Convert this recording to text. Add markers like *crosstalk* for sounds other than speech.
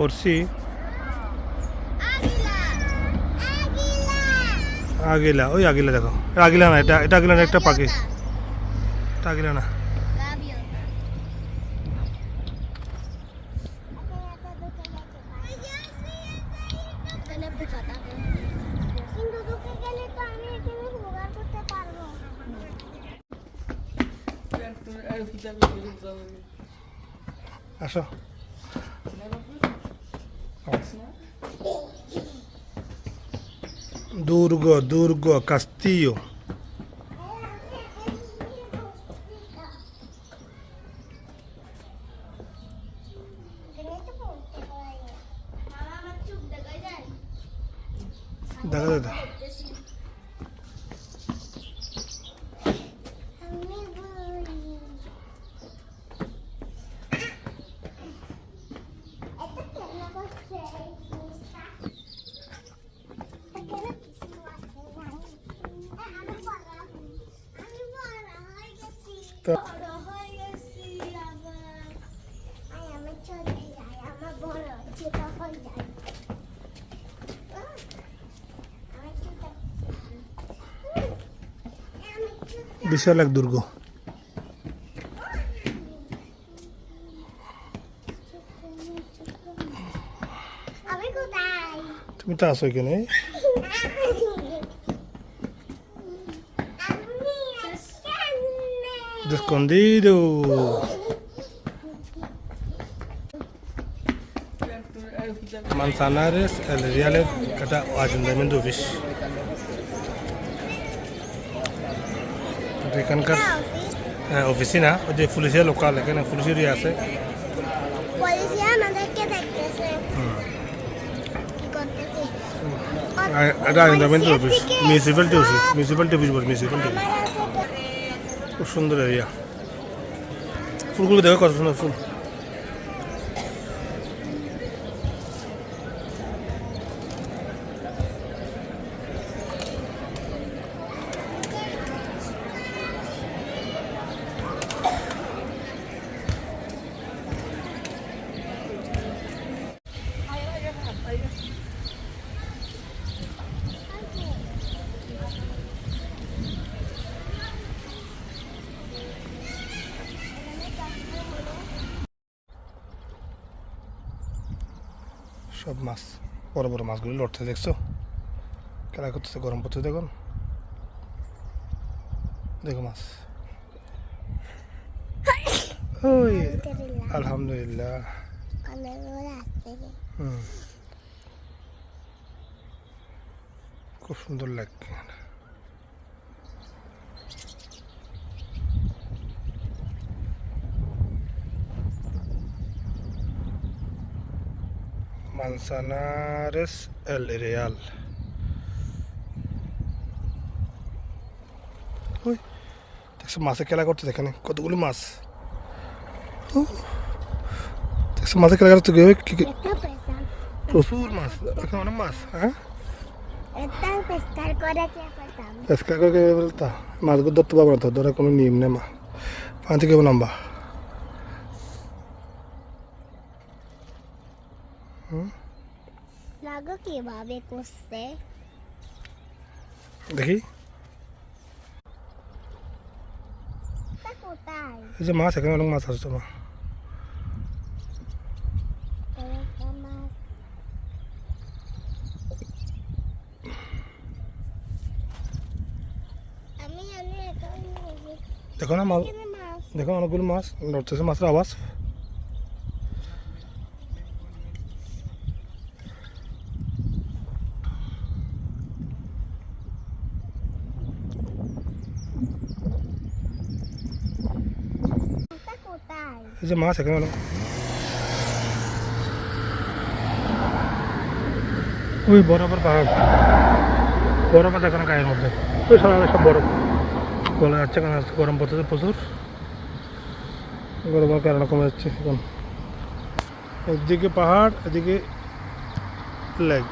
Águila. আগিলা ওই আগিলা দেখো। আগিলা না এটা এটা আগিলা না একটা পাখি। এটা আগিলা না। আসো। দুর্গ দুর্গ কাস্তিও। দেখা দাদা ছোট বিশাল এক দুর্গ। তুমি তো আসো এখানে। *laughs* আসছি escondido. Manzanares, el Real এটা ayuntamiento অফিস এটা এখানকার অফিসই না ওই যে পুলিশের লোকাল এখানে পুলিশেরই আছে এটা ayuntamiento office municipality office municipality office বল মিউনিসিপ্যালিটি খুব সুন্দর এরিয়া ফুলগুলো দেখো কত সুন্দর ফুল। সব মাছ, বড় বড় মাছগুলো লড়তে দেখছ? খেলা করতেছে, গরম পড়তে দেখুন। দেখো মাছ। ওই, আলহামদুলিল্লাহ। খুব সুন্দর লাগছে। Manzanares El Real. ওই দেখছ মাছে খেলা করতে এখানে কতগুলো মাছ দেখছ মাছে খেলা করতে প্রচুর মাছ এখানে অনেক মাছ হ্যাঁ পেস্কার করে মাছগুলো ধরতে পারব না তো ধরার কোনো নিয়ম নেই মা পানি থেকে নামবা লাগো কীভাবে করছে? দেখি। এই যে মাছ এখানে অনেক মাছ আছে তোমার দেখো না দেখো অনেকগুলো মাছ নড়তেছে মাছের আওয়াজ তা কোথায় যে মাছ এখানে ওই বরফের পাহাড় বরফ আছে এখানে গায়ের মধ্যে ওই সব সব বরফ গলা যাচ্ছে কেন গরম পড়তেছে প্রচুর গরমের কারণে কমে যাচ্ছে এখন একদিকে পাহাড় এদিকে লেক